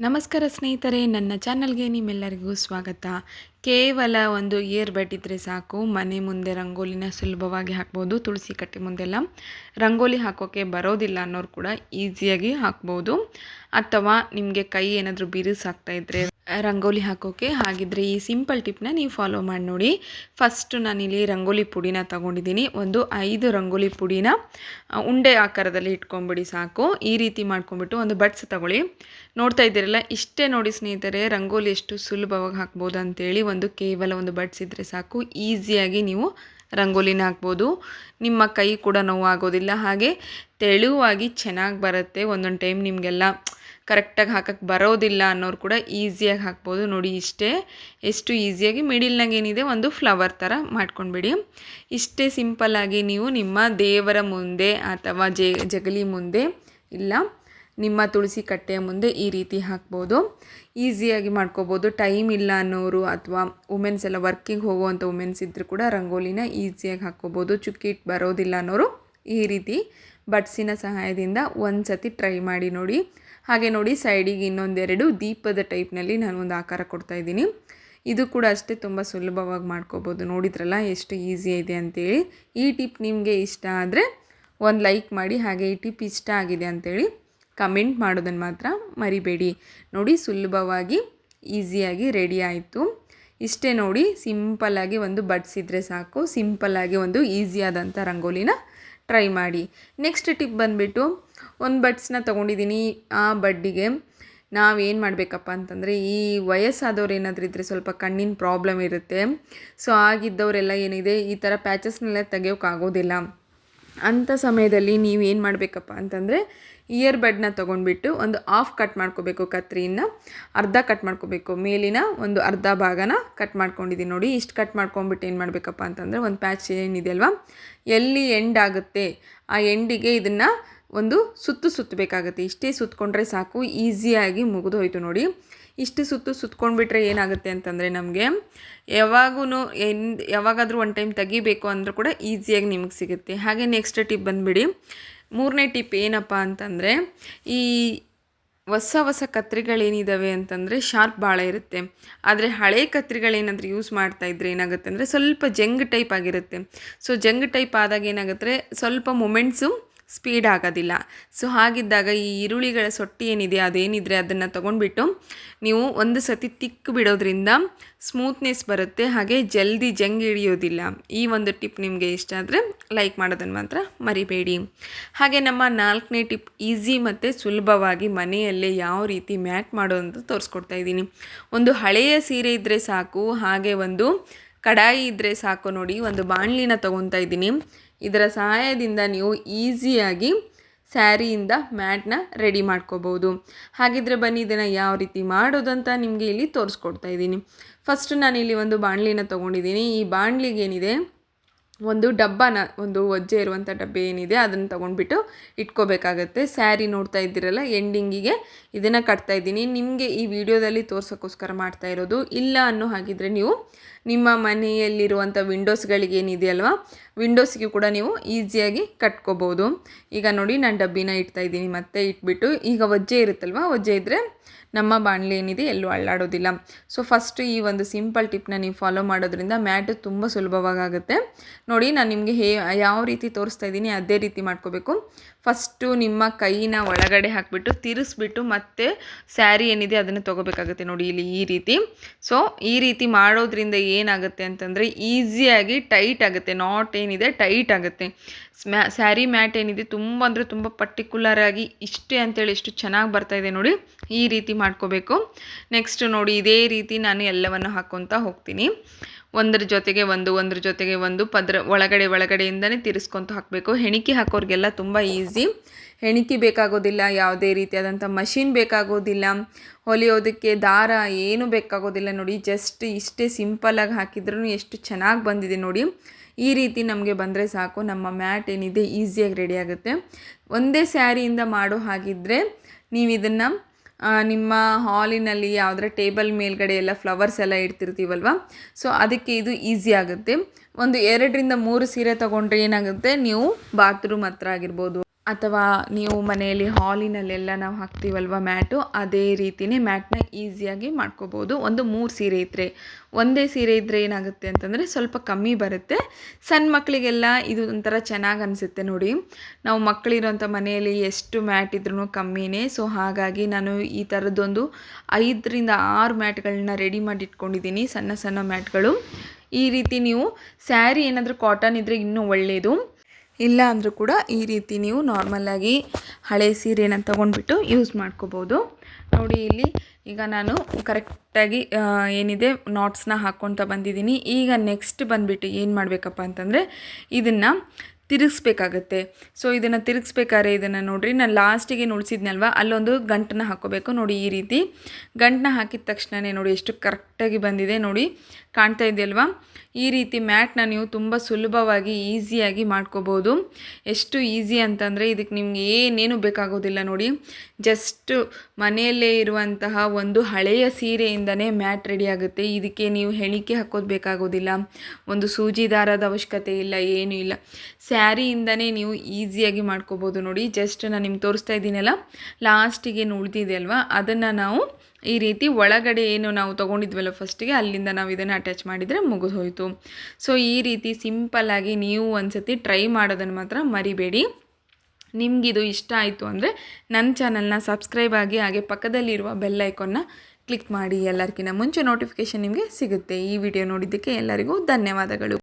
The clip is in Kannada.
ನಮಸ್ಕಾರ ಸ್ನೇಹಿತರೆ, ನನ್ನ ಚಾನಲ್ಗೆ ನಿಮ್ಮೆಲ್ಲರಿಗೂ ಸ್ವಾಗತ. ಕೇವಲ ಒಂದು ಬೆಡ್ ಇದ್ದರೆ ಸಾಕು, ಮನೆ ಮುಂದೆ ರಂಗೋಲಿನ ಸುಲಭವಾಗಿ ಹಾಕ್ಬೋದು, ತುಳಸಿ ಕಟ್ಟೆ ಮುಂದೆಲ್ಲ ರಂಗೋಲಿ ಹಾಕೋಕ್ಕೆ ಬರೋದಿಲ್ಲ ಅನ್ನೋರು ಕೂಡ ಈಸಿಯಾಗಿ ಹಾಕ್ಬೋದು. ಅಥವಾ ನಿಮಗೆ ಕೈ ಏನಾದರೂ ಬಿರುಸಾಗ್ತಾ ಇದ್ದರೆ ರಂಗೋಲಿ ಹಾಕೋಕ್ಕೆ ಹಾಗಿದ್ರೆ ಈ ಸಿಂಪಲ್ ಟಿಪ್ನ ನೀವು ಫಾಲೋ ಮಾಡಿ ನೋಡಿ. ಫಸ್ಟು ನಾನಿಲ್ಲಿ ರಂಗೋಲಿ ಪುಡಿನ ತಗೊಂಡಿದ್ದೀನಿ. ಒಂದು ಐದು ರಂಗೋಲಿ ಪುಡಿನ ಉಂಡೆ ಆಕಾರದಲ್ಲಿ ಇಟ್ಕೊಂಬಿಡಿ ಸಾಕು. ಈ ರೀತಿ ಮಾಡ್ಕೊಂಬಿಟ್ಟು ಒಂದು ಬಟ್ಸ್ ತಗೊಳ್ಳಿ. ನೋಡ್ತಾ ಇದ್ದೀರಲ್ಲ, ಇಷ್ಟೇ ನೋಡಿ ಸ್ನೇಹಿತರೆ, ರಂಗೋಲಿ ಎಷ್ಟು ಸುಲಭವಾಗಿ ಹಾಕ್ಬೋದು ಅಂತೇಳಿ ಒಂದು ಕೇವಲ ಒಂದು ಬಟ್ಸ್ ಇದ್ದರೆ ಸಾಕು. ಈಸಿಯಾಗಿ ನೀವು ರಂಗೋಲಿನ ಹಾಕ್ಬೋದು. ನಿಮ್ಮ ಕೈ ಕೂಡ ನೋವು ಆಗೋದಿಲ್ಲ ಹಾಗೆ ತೆಳುವಾಗಿ ಚೆನ್ನಾಗಿ ಬರುತ್ತೆ ಒಂದೊಂದು ಟೈಮ್ ನಿಮಗೆಲ್ಲ ಕರೆಕ್ಟಾಗಿ ಹಾಕೋಕ್ಕೆ ಬರೋದಿಲ್ಲ ಅನ್ನೋರು ಕೂಡ ಈಸಿಯಾಗಿ ಹಾಕ್ಬೋದು. ನೋಡಿ ಇಷ್ಟೇ, ಎಷ್ಟು ಈಸಿಯಾಗಿ ಮಿಡಿಲ್ನಾಗ ಏನಿದೆ, ಒಂದು ಫ್ಲವರ್ ಥರ ಮಾಡ್ಕೊಂಡ್ಬಿಡಿ. ಇಷ್ಟೇ ಸಿಂಪಲ್ಲಾಗಿ ನೀವು ನಿಮ್ಮ ದೇವರ ಮುಂದೆ ಅಥವಾ ಜಗಲಿ ಮುಂದೆ, ಇಲ್ಲ, ನಿಮ್ಮ ತುಳಸಿ ಕಟ್ಟೆಯ ಮುಂದೆ ಈ ರೀತಿ ಹಾಕ್ಬೋದು. ಈಸಿಯಾಗಿ ಮಾಡ್ಕೋಬೋದು. ಟೈಮ್ ಇಲ್ಲ ಅನ್ನೋರು ಅಥವಾ ವುಮೆನ್ಸ್ ಎಲ್ಲ ವರ್ಕಿಂಗ್ ಹೋಗುವಂಥ ವುಮೆನ್ಸ್ ಇದ್ದರೂ ಕೂಡ ರಂಗೋಲಿನ ಈಸಿಯಾಗಿ ಹಾಕ್ಕೋಬೋದು. ಚುಕ್ಕಿಟ್ಟು ಬರೋದಿಲ್ಲ ಅನ್ನೋರು ಈ ರೀತಿ ಬಟ್ಸಿನ ಸಹಾಯದಿಂದ ಒಂದು ಸತಿ ಟ್ರೈ ಮಾಡಿ ನೋಡಿ. ಹಾಗೆ ನೋಡಿ ಸೈಡಿಗೆ ಇನ್ನೊಂದೆರಡು ದೀಪದ ಟೈಪ್ನಲ್ಲಿ ನಾನು ಒಂದು ಆಕಾರ ಕೊಡ್ತಾ ಇದ್ದೀನಿ. ಇದು ಕೂಡ ಅಷ್ಟೇ ತುಂಬ ಸುಲಭವಾಗಿ ಮಾಡ್ಕೋಬೋದು. ನೋಡಿದ್ರಲ್ಲ ಎಷ್ಟು ಈಸಿ ಇದೆ ಅಂತೇಳಿ. ಈ ಟಿಪ್ ನಿಮಗೆ ಇಷ್ಟ ಆದರೆ ಒಂದು ಲೈಕ್ ಮಾಡಿ, ಹಾಗೆ ಈ ಟಿಪ್ ಇಷ್ಟ ಆಗಿದೆ ಅಂತೇಳಿ ಕಮೆಂಟ್ ಮಾಡೋದನ್ನು ಮಾತ್ರ ಮರಿಬೇಡಿ. ನೋಡಿ ಸುಲಭವಾಗಿ, ಈಸಿಯಾಗಿ ರೆಡಿ ಆಯಿತು. ಇಷ್ಟೇ ನೋಡಿ ಸಿಂಪಲ್ಲಾಗಿ ಒಂದು ಬಡ್ಸಿದ್ರೆ ಸಾಕು. ಸಿಂಪಲ್ಲಾಗಿ ಒಂದು ಈಸಿಯಾದಂಥ ರಂಗೋಲಿನ ಟ್ರೈ ಮಾಡಿ. ನೆಕ್ಸ್ಟ್ ಟಿಪ್ ಬಂದುಬಿಟ್ಟು ಒಂದು ಬಡ್ಸ್ನ ತೊಗೊಂಡಿದ್ದೀನಿ ಆ ಬಡ್ಡಿಗೆ. ನಾವೇನು ಮಾಡಬೇಕಪ್ಪ ಅಂತಂದರೆ ಈ ವಯಸ್ಸಾದವ್ರು ಏನಾದರೂ ಇದ್ದರೆ ಸ್ವಲ್ಪ ಕಣ್ಣಿನ ಪ್ರಾಬ್ಲಮ್ ಇರುತ್ತೆ. ಸೊ ಆಗಿದ್ದವರೆಲ್ಲ ಏನಿದೆ, ಈ ಥರ ಪ್ಯಾಚಸ್ನೆಲ್ಲ ತೆಗಿಯೋಕ್ಕಾಗೋದಿಲ್ಲ. ಅಂಥ ಸಮಯದಲ್ಲಿ ನೀವು ಏನು ಮಾಡಬೇಕಪ್ಪ ಅಂತಂದರೆ ಇಯರ್ ಬಡ್ನ ತೊಗೊಂಡ್ಬಿಟ್ಟು ಒಂದು ಆಫ್ ಕಟ್ ಮಾಡ್ಕೋಬೇಕು ಕತ್ರಿಯಿಂದ, ಅರ್ಧ ಕಟ್ ಮಾಡ್ಕೋಬೇಕು. ಮೇಲಿನ ಒಂದು ಅರ್ಧ ಭಾಗನ ಕಟ್ ಮಾಡ್ಕೊಂಡಿದ್ದೀನಿ ನೋಡಿ, ಇಷ್ಟು ಕಟ್ ಮಾಡ್ಕೊಂಡ್ಬಿಟ್ಟು ಏನು ಮಾಡಬೇಕಪ್ಪ ಅಂತಂದರೆ ಒಂದು ಪ್ಯಾಚ್ ಏನಿದೆ ಅಲ್ವಾ? ಎಲ್ಲಿ ಎಂಡ್ ಆಗುತ್ತೆ? ಆ ಎಂಡಿಗೆ ಇದನ್ನು ಒಂದು ಸುತ್ತು ಸುತ್ತಬೇಕಾಗುತ್ತೆ ಇಷ್ಟೇ ಸುತ್ತಕೊಂಡ್ರೆ ಸಾಕು ಈಸಿಯಾಗಿ ಮುಗಿದೋಯ್ತು ನೋಡಿ. ಇಷ್ಟು ಸುತ್ತು ಸುತ್ಕೊಂಡ್ಬಿಟ್ರೆ ಏನಾಗುತ್ತೆ ಅಂತಂದರೆ ನಮಗೆ ಯಾವಾಗೂ ಯಾವಾಗಾದರೂ ಒನ್ ಟೈಮ್ ತೆಗಿಬೇಕು ಅಂದರೂ ಕೂಡ ಈಸಿಯಾಗಿ ನಿಮಗೆ ಸಿಗುತ್ತೆ. ಹಾಗೆ ನೆಕ್ಸ್ಟ್ ಟಿಪ್ ಬಂದುಬಿಡಿ. ಮೂರನೇ ಟಿಪ್ ಏನಪ್ಪ ಅಂತಂದರೆ ಈ ಹೊಸ ಹೊಸ ಕತ್ರಿಗಳೇನಿದ್ದಾವೆ ಅಂತಂದರೆ ಶಾರ್ಪ್ ಭಾಳ ಇರುತ್ತೆ. ಆದರೆ ಹಳೆ ಕತ್ರಿಗಳೇನಾದರೂ ಯೂಸ್ ಮಾಡ್ತಾ ಇದ್ರೆ ಏನಾಗುತ್ತೆ ಅಂದರೆ ಸ್ವಲ್ಪ ಜಂಗ್ ಟೈಪ್ ಆಗಿರುತ್ತೆ. ಸೊ ಜಂಗ್ ಟೈಪ್ ಆದಾಗ ಏನಾಗುತ್ತೆ ಸ್ವಲ್ಪ ಮೊಮೆಂಟ್ಸು ಸ್ಪೀಡ್ ಆಗೋದಿಲ್ಲ. ಸೊ ಹಾಗಿದ್ದಾಗ ಈ ಈರುಳ್ಳಿಗಳ ಸೊಟ್ಟಿ ಏನಿದೆ, ಅದೇನಿದ್ರೆ ಅದನ್ನು ತೊಗೊಂಡ್ಬಿಟ್ಟು ನೀವು ಒಂದು ಸತಿ ತಿಕ್ಕು ಬಿಡೋದ್ರಿಂದ ಸ್ಮೂತ್ನೆಸ್ ಬರುತ್ತೆ. ಹಾಗೆ ಜಲ್ದಿ ಜಂಗ್ ಹಿಡಿಯೋದಿಲ್ಲ. ಈ ಒಂದು ಟಿಪ್ ನಿಮಗೆ ಇಷ್ಟ ಆದರೆ ಲೈಕ್ ಮಾಡೋದನ್ನು ಮಾತ್ರ ಮರಿಬೇಡಿ. ಹಾಗೆ ನಮ್ಮ ನಾಲ್ಕನೇ ಟಿಪ್ ಈಸಿ ಮತ್ತು ಸುಲಭವಾಗಿ ಮನೆಯಲ್ಲೇ ಯಾವ ರೀತಿ ಮ್ಯಾಟ್ ಮಾಡೋದು ತೋರಿಸ್ಕೊಡ್ತಾ ಇದ್ದೀನಿ. ಒಂದು ಹಳೆಯ ಸೀರೆ ಇದ್ದರೆ ಸಾಕು, ಹಾಗೆ ಒಂದು ಕಡಾಯಿ ಇದ್ದರೆ ಸಾಕು ನೋಡಿ, ಒಂದು ಬಾಣಲಿನ ತೊಗೊತಾ ಇದ್ದೀನಿ. ಇದರ ಸಹಾಯದಿಂದ ನೀವು ಈಸಿಯಾಗಿ ಸ್ಯಾರಿಯಿಂದ ಮ್ಯಾಟ್ನ ರೆಡಿ ಮಾಡ್ಕೋಬೋದು. ಹಾಗಿದ್ರೆ ಬನ್ನಿ, ಇದನ್ನು ಯಾವ ರೀತಿ ಮಾಡೋದು ಅಂತ ನಿಮಗೆ ಇಲ್ಲಿ ತೋರಿಸ್ಕೊಡ್ತಾ ಇದ್ದೀನಿ. ಫಸ್ಟ್ ನಾನು ಇಲ್ಲಿ ಒಂದು ಬಾಣಲಿನ ತೊಗೊಂಡಿದ್ದೀನಿ. ಈ ಬಾಣಲಿಗೇನಿದೆ ಒಂದು ಡಬ್ಬನ, ಒಂದು ಒಜ್ಜೆ ಇರುವಂಥ ಡಬ್ಬೆ ಏನಿದೆ, ಅದನ್ನು ತೊಗೊಂಡ್ಬಿಟ್ಟು ಇಟ್ಕೋಬೇಕಾಗತ್ತೆ. ಸ್ಯಾರಿ ನೋಡ್ತಾ ಇದ್ದೀರಲ್ಲ, ಎಂಡಿಂಗಿಗೆ ಇದನ್ನು ಕಟ್ತಾ ಇದ್ದೀನಿ. ನಿಮಗೆ ಈ ವಿಡಿಯೋದಲ್ಲಿ ತೋರ್ಸೋಕ್ಕೋಸ್ಕರ ಮಾಡ್ತಾ ಇರೋದು. ಇಲ್ಲ ಅನ್ನೋ ಹಾಗಿದ್ರೆ ನೀವು ನಿಮ್ಮ ಮನೆಯಲ್ಲಿರುವಂಥ ವಿಂಡೋಸ್ಗಳಿಗೇನಿದೆಯಲ್ವ? ವಿಂಡೋಸ್ಗೆ ಕೂಡ ನೀವು ಈಸಿಯಾಗಿ ಕಟ್ಕೋಬೋದು. ಈಗ ನೋಡಿ, ನಾನು ಡಬ್ಬಿನ ಇಡ್ತಾ ಇದ್ದೀನಿ, ಮತ್ತೆ ಇಟ್ಬಿಟ್ಟು. ಈಗ ಒಜ್ಜೆ ಇರುತ್ತಲ್ವ? ಒಜ್ಜೆ ಇದ್ದರೆ ನಮ್ಮ ಬಾಣಲೆ ಏನಿದೆ, ಎಲ್ಲೂ ಅಳ್ಳಾಡೋದಿಲ್ಲ. ಸೊ ಫಸ್ಟ್ ಈ ಒಂದು ಸಿಂಪಲ್ ಟಿಪ್ನ ನೀವು ಫಾಲೋ ಮಾಡೋದ್ರಿಂದ ಮ್ಯಾಟ್ ತುಂಬ ಸುಲಭವಾಗುತ್ತೆ. ನೋಡಿ, ನಾನು ನಿಮಗೆ ಹೇ, ಯಾವ ರೀತಿ ತೋರಿಸ್ತಾ ಇದ್ದೀನಿ, ಅದೇ ರೀತಿ ಮಾಡ್ಕೋಬೇಕು. ಫಸ್ಟು ನಿಮ್ಮ ಕೈನ ಒಳಗಡೆ ಹಾಕಿಬಿಟ್ಟು ತಿರುಗಿಸ್ಬಿಟ್ಟು ಮತ್ತೆ ಸ್ಯಾರಿ ಏನಿದೆ ಅದನ್ನು ತೊಗೋಬೇಕಾಗುತ್ತೆ ನೋಡಿ ಇಲ್ಲಿ ಈ ರೀತಿ. ಸೊ ಈ ರೀತಿ ಮಾಡೋದ್ರಿಂದ ಏನಾಗುತ್ತೆ ಅಂತಂದರೆ ಈಸಿಯಾಗಿ ಟೈಟ್ ಆಗುತ್ತೆ ನಾಟ್ ಏನಿದೆ ಟೈಟ್ ಆಗುತ್ತೆ. ಸ್ಮ್ಯಾ ಸ್ಯಾರಿ ಮ್ಯಾಟ್ ಏನಿದೆ ತುಂಬ ಅಂದರೆ ತುಂಬ ಪರ್ಟಿಕ್ಯುಲರ್ ಆಗಿ ಇಷ್ಟೇ ಅಂತೇಳಿ ಎಷ್ಟು ಚೆನ್ನಾಗಿ ಬರ್ತಾ ಇದೆ ನೋಡಿ, ಈ ರೀತಿ ಮಾಡ್ಕೋಬೇಕು. ನೆಕ್ಸ್ಟ್ ನೋಡಿ ಇದೇ ರೀತಿ ನಾನು ಎಲ್ಲವನ್ನು ಹಾಕ್ಕೊತಾ ಹೋಗ್ತೀನಿ. ಒಂದರ ಜೊತೆಗೆ ಒಂದು, ಒಂದರ ಜೊತೆಗೆ ಒಂದು ಪದ್ರ ಒಳಗಡೆ, ಒಳಗಡೆಯಿಂದನೇ ತಿರ್ಸ್ಕೊತ ಹಾಕಬೇಕು. ಹೆಣಿಕೆ ಹಾಕೋರಿಗೆಲ್ಲ ತುಂಬ ಈಸಿ. ಹೆಣಿಕೆ ಬೇಕಾಗೋದಿಲ್ಲ, ಯಾವುದೇ ರೀತಿಯಾದಂಥ ಮಷಿನ್ ಬೇಕಾಗೋದಿಲ್ಲ. ಹೊಲಿಯೋದಕ್ಕೆ ದಾರ ಏನು ಬೇಕಾಗೋದಿಲ್ಲ ನೋಡಿ. ಜಸ್ಟ್ ಇಷ್ಟೇ ಸಿಂಪಲಾಗಿ ಹಾಕಿದ್ರೂ ಎಷ್ಟು ಚೆನ್ನಾಗಿ ಬಂದಿದೆ ನೋಡಿ. ಈ ರೀತಿ ನಮಗೆ ಬಂದರೆ ಸಾಕು. ನಮ್ಮ ಮ್ಯಾಟ್ ಏನಿದೆ ಈಸಿಯಾಗಿ ರೆಡಿ ಆಗುತ್ತೆ. ಒಂದೇ ಸ್ಯಾರಿಯಿಂದ ಮಾಡೋ ಹಾಗಿದ್ದರೆ ನೀವು ಇದನ್ನು ನಿಮ್ಮ ಹಾಲಿನಲ್ಲಿ ಯಾವುದರ ಟೇಬಲ್ ಮೇಲ್ಗಡೆ ಎಲ್ಲ ಫ್ಲವರ್ಸ್ ಎಲ್ಲ ಇಡ್ತಿರ್ತೀವಲ್ವ? ಸೊ ಅದಕ್ಕೆ ಇದು ಈಸಿ ಆಗುತ್ತೆ. ಒಂದು ಎರಡರಿಂದ ಮೂರು ಸೀರೆ ತೊಗೊಂಡ್ರೆ ಏನಾಗುತ್ತೆ? ನೀವು ಬಾತ್ರೂಮ್ ಹತ್ರ ಆಗಿರ್ಬೋದು. ಅಥವಾ ನೀವು ಮನೆಯಲ್ಲಿ ಹಾಲಿನಲ್ಲೆಲ್ಲ ನಾವು ಹಾಕ್ತೀವಲ್ವ ಮ್ಯಾಟು, ಅದೇ ರೀತಿಯೇ ಮ್ಯಾಟ್ನ ಈಸಿಯಾಗಿ ಮಾಡ್ಕೋಬೋದು. ಒಂದು ಮೂರು ಸೀರೆ ಇದ್ದರೆ ಒಂದೇ ಸೀರೆ ಇದ್ದರೆ ಏನಾಗುತ್ತೆ ಅಂತಂದರೆ ಸ್ವಲ್ಪ ಕಮ್ಮಿ ಬರುತ್ತೆ. ಸಣ್ಣ ಮಕ್ಕಳಿಗೆಲ್ಲ ಇದು ಒಂಥರ ಚೆನ್ನಾಗಿ ಅನಿಸುತ್ತೆ ನೋಡಿ. ನಾವು ಮಕ್ಕಳಿರೋಂಥ ಮನೆಯಲ್ಲಿ ಎಷ್ಟು ಮ್ಯಾಟ್ ಇದ್ರೂ ಕಮ್ಮಿನೇ. ಸೊ, ಹಾಗಾಗಿ ನಾನು ಈ ಥರದ್ದೊಂದು ಐದರಿಂದ ಆರು ಮ್ಯಾಟ್ಗಳನ್ನ ರೆಡಿ ಮಾಡಿ ಇಟ್ಕೊಂಡಿದ್ದೀನಿ ಸಣ್ಣ ಸಣ್ಣ ಮ್ಯಾಟ್ಗಳು. ಈ ರೀತಿ ನೀವು ಸ್ಯಾರಿ ಏನಾದರೂ ಕಾಟನ್ ಇದ್ದರೆ ಇನ್ನೂ ಒಳ್ಳೆಯದು ಇಲ್ಲ ಅಂದರೂ ಕೂಡ ಈ ರೀತಿ ನೀವು ನಾರ್ಮಲ್ಲಾಗಿ ಹಳೆ ಸೀರೆನ ತೊಗೊಂಡ್ಬಿಟ್ಟು ಯೂಸ್ ಮಾಡ್ಕೋಬೋದು. ನೋಡಿ ಇಲ್ಲಿ ಈಗ ನಾನು ಕರೆಕ್ಟಾಗಿ ಏನಿದೆ ನಾಟ್ಸ್ನ ಹಾಕ್ಕೊತ ಬಂದಿದ್ದೀನಿ. ಈಗ ನೆಕ್ಸ್ಟ್ ಬಂದುಬಿಟ್ಟು ಏನು ಮಾಡಬೇಕಪ್ಪ ಅಂತಂದರೆ ಇದನ್ನು ತಿರುಗಿಸ್ಬೇಕಾಗತ್ತೆ. ಸೊ ಇದನ್ನು ತಿರುಗಿಸ್ಬೇಕಾದ್ರೆ ಇದನ್ನು ನೋಡಿರಿ, ನಾನು ಲಾಸ್ಟಿಗೆ ಉಳಿಸಿದ್ನಲ್ವ ಅಲ್ಲೊಂದು ಗಂಟನ್ನ ಹಾಕೋಬೇಕು ನೋಡಿ ಈ ರೀತಿ. ಗಂಟನ್ನ ಹಾಕಿದ ತಕ್ಷಣವೇ ನೋಡಿ ಎಷ್ಟು ಕರೆಕ್ಟಾಗಿ ಬಂದಿದೆ ನೋಡಿ. ಕಾಣ್ತಾ ಇದೆಯಲ್ವಾ ಈ ರೀತಿ ಮ್ಯಾಟ್ನ ನೀವು ತುಂಬ ಸುಲಭವಾಗಿ ಈಸಿಯಾಗಿ ಮಾಡ್ಕೋಬೋದು. ಎಷ್ಟು ಈಸಿ ಅಂತಂದರೆ ಇದಕ್ಕೆ ನಿಮ್ಗೆ ಏನೇನು ಬೇಕಾಗೋದಿಲ್ಲ ನೋಡಿ. ಜಸ್ಟ್ ಮನೆಯಲ್ಲೇ ಇರುವಂತಹ ಒಂದು ಹಳೆಯ ಸೀರೆಯಿಂದನೇ ಮ್ಯಾಟ್ ರೆಡಿ ಆಗುತ್ತೆ. ಇದಕ್ಕೆ ನೀವು ಹೆಣಿಕೆ ಹಾಕೋದು ಬೇಕಾಗೋದಿಲ್ಲ. ಒಂದು ಸೂಜಿ ದಾರದ ಅವಶ್ಯಕತೆ ಇಲ್ಲ, ಏನೂ ಇಲ್ಲ. ಸ್ಯಾರಿಯಿಂದನೇ ನೀವು ಈಸಿಯಾಗಿ ಮಾಡ್ಕೋಬೋದು ನೋಡಿ ಜಸ್ಟ್ ನಾನು ನಿಮ್ಗೆ ತೋರಿಸ್ತಾ ಇದ್ದೀನಲ್ಲ, ಲಾಸ್ಟಿಗೆ ಏನು ಉಳಿದಿದೆ ಅಲ್ವಾ, ಅದನ್ನು ನಾವು ಈ ರೀತಿ ಒಳಗಡೆ ಏನು ನಾವು ತೊಗೊಂಡಿದ್ವಲ್ಲ ಫಸ್ಟಿಗೆ ಅಲ್ಲಿಂದ ನಾವು ಇದನ್ನು ಅಟ್ಯಾಚ್ ಮಾಡಿದರೆ ಮುಗಿದು ಹೋಯಿತು. ಸೊ ಈ ರೀತಿ ಸಿಂಪಲ್ಲಾಗಿ ನೀವು ಒಂದು ಸತಿ ಟ್ರೈ ಮಾಡೋದನ್ನು ಮಾತ್ರ ಮರಿಬೇಡಿ. ನಿಮಗಿದು ಇಷ್ಟ ಆಯಿತು ಅಂದರೆ ನನ್ನ ಚಾನಲ್ನ ಸಬ್ಸ್ಕ್ರೈಬ್ ಆಗಿ, ಹಾಗೆ ಪಕ್ಕದಲ್ಲಿರುವ ಬೆಲ್ ಐಕಾನ್ನ ಕ್ಲಿಕ್ ಮಾಡಿ ಎಲ್ಲರಿಗಿಂತ ಮುಂಚೆ ನೋಟಿಫಿಕೇಷನ್ ನಿಮಗೆ ಸಿಗುತ್ತೆ. ಈ ವಿಡಿಯೋ ನೋಡಿದ್ದಕ್ಕೆ ಎಲ್ಲರಿಗೂ ಧನ್ಯವಾದಗಳು.